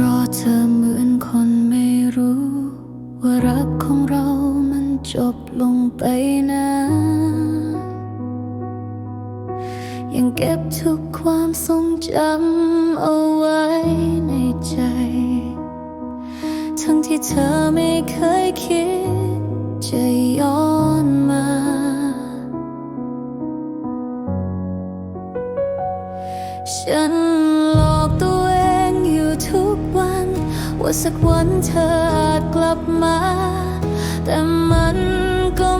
รอเธอเหมือนคนไม่รู้ ว่ารักของเรามันจบลงไปนะ ยังเก็บทุกความทรงจำเอาไว้ในใจ ทั้งที่เธอไม่เคยคิด จะย้อนมา ฉัน สักวันเธออาจกลับมา แต่มันก็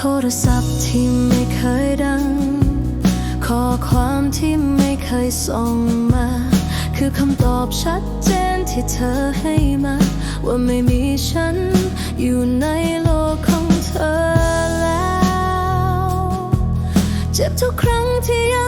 โทรศัพท์ที่ไม่เคยดัง ข้อความที่ไม่เคยส่งมา คือคำตอบชัดเจนที่เธอให้มา ว่าไม่มีฉันอยู่ในโลกของ เธอแล้ว เจ็บทุกครั้งที่ยัง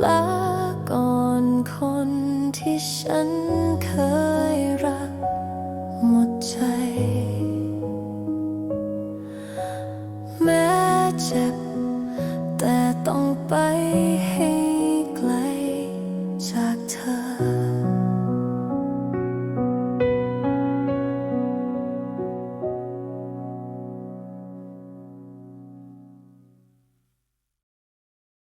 และก่อนคนที่ฉันเคยรักหมดใจ แม้เจ็บแต่ต้องไปให้